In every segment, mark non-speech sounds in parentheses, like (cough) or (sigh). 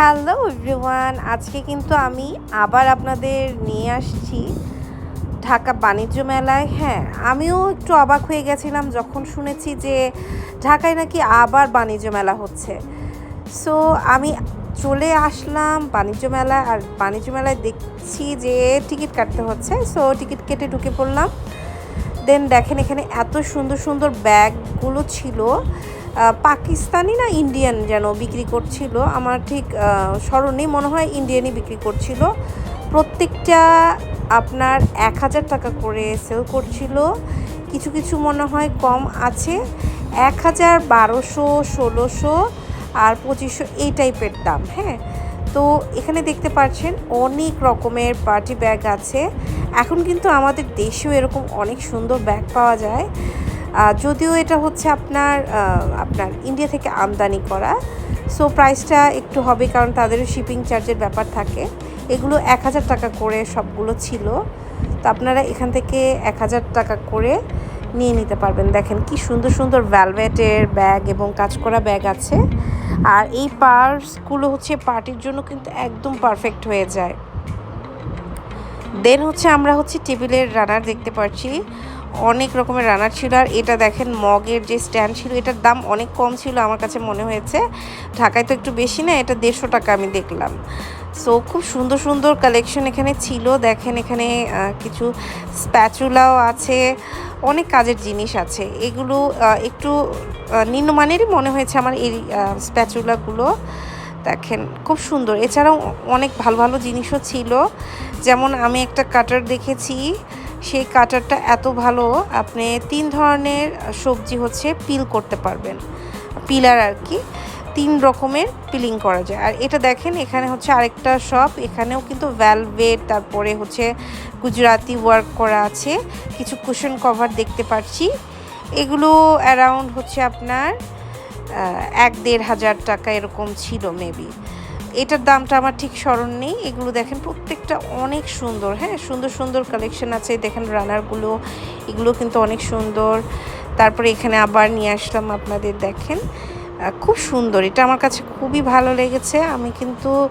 Hello everyone, আজকে কিন্তু আমি আবার আপনাদের নিয়ে আসছি ঢাকা বাণিজ্য মেলায়। হ্যাঁ আমিও একটু অবাক হয়ে গেছিলাম যখন শুনেছি যে ঢাকায় নাকি আবার বাণিজ্য মেলা হচ্ছে। সো আমি চলে আসলাম বাণিজ্য মেলা আর বাণিজ্য মেলায় দেখছি যে টিকিট কাটতে হচ্ছে। সো টিকিট কেটে ঢুকে পড়লাম। দেন দেখেন এখানে এত সুন্দর সুন্দর ব্যাগগুলো ছিল। পাকিস্তানি না ইন্ডিয়ান যেন বিক্রি করছিল? আমার ঠিক স্মরণ মনে হয় ইন্ডিয়ানই বিক্রি করছিল। প্রত্যেকটা আপনার এক হাজার টাকা করে সেল করছিল। কিছু কিছু মনে হয় কম আছে। এক হাজার বারোশো, ষোলোশো আর পঁচিশশো এই টাইপের দাম হ্যাঁ? তো এখানে দেখতে পাচ্ছেন অনেক রকমের পার্টি ব্যাগ আছে। এখন কিন্তু আমাদের দেশেও এরকম অনেক সুন্দর ব্যাগ পাওয়া যায়। যদিও এটা হচ্ছে আপনার আপনার ইন্ডিয়া থেকে আমদানি করা। সো প্রাইসটা একটু হবে কারণ তাদেরও শিপিং চার্জের ব্যাপার থাকে। এগুলো এক হাজার টাকা করে সবগুলো ছিল। তো আপনারা এখান থেকে এক হাজার টাকা করে নিয়ে নিতে পারবেন। দেখেন কি সুন্দর সুন্দর ভ্যালভেটের ব্যাগ এবং কাজ করা ব্যাগ আছে। আর এই পার্সগুলো হচ্ছে পার্টির জন্য কিন্তু একদম পারফেক্ট হয়ে যায়। দেন হচ্ছে আমরা হচ্ছে টেবিলের রানার দেখতে পাচ্ছি অনেক রকমের রানার ছিল আর এটা দেখেন মগের যে স্ট্যান্ড ছিল, এটার দাম অনেক কম ছিল আমার কাছে মনে হয়েছে। ঢাকায় তো একটু বেশি না, এটা দেড়শো টাকা আমি দেখলাম। সো খুব সুন্দর সুন্দর কালেকশন এখানে ছিল। দেখেন এখানে কিছু স্প্যাচুলাও আছে, অনেক কাজের জিনিস আছে। এগুলো একটু নিম্নমানেরই মনে হয়েছে আমার এই স্প্যাচুলাগুলো দেখেন, খুব সুন্দর। এছাড়াও অনেক ভালো ভালো জিনিসও ছিল। যেমন আমি একটা কাটার দেখেছি, সেই কাটারটা এত ভালো, আপনি তিন ধরনের সবজি হচ্ছে পিল করতে পারবেন। পিলার আর কি, তিন রকমের পিলিং করা যায়। আর এটা দেখেন, এখানে হচ্ছে আরেকটা শপ এখানেও কিন্তু ভ্যালভেট তারপরে হচ্ছে গুজরাতি ওয়ার্ক করা আছে। কিছু কুশন কভার দেখতে পাচ্ছি। এগুলো অ্যারাউন্ড হচ্ছে আপনার এক দেড় হাজার টাকা এরকম ছিল মেবি এটার দামটা আমার ঠিক স্মরণ নেই। এগুলো দেখেন, প্রত্যেকটা অনেক সুন্দর হ্যাঁ? সুন্দর সুন্দর কালেকশন আছে। দেখেন রানারগুলো এগুলো কিন্তু অনেক সুন্দর। তারপরে এখানে আবার নিয়ে আসলাম আপনাদের, দেখেন। খুব সুন্দর। এটা আমার কাছে খুবই ভালো লেগেছে। আমি কিন্তু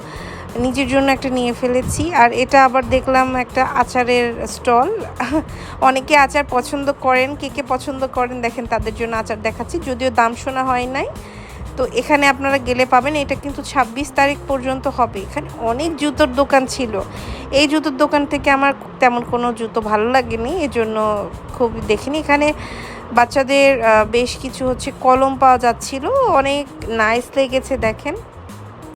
নিজের জন্য একটা নিয়ে ফেলেছি। আর এটা আবার দেখলাম একটা আচারের স্টল। (laughs) অনেকে আচার পছন্দ করেন, কে কে পছন্দ করেন দেখেন তাদের জন্য আচার দেখাচ্ছি, যদিও দাম শোনা হয় নাই। তো এখানে আপনারা গেলে পাবেন, এটা কিন্তু ছাব্বিশ তারিখ পর্যন্ত হবে। এখানে অনেক জুতোর দোকান ছিল। এই জুতোর দোকান থেকে আমার তেমন কোনো জুতো ভালো লাগেনি, এজন্য খুব দেখিনি। এখানে বাচ্চাদের বেশ কিছু হচ্ছে কলম পাওয়া যাচ্ছিল, অনেক নাইস লেগেছে দেখেন।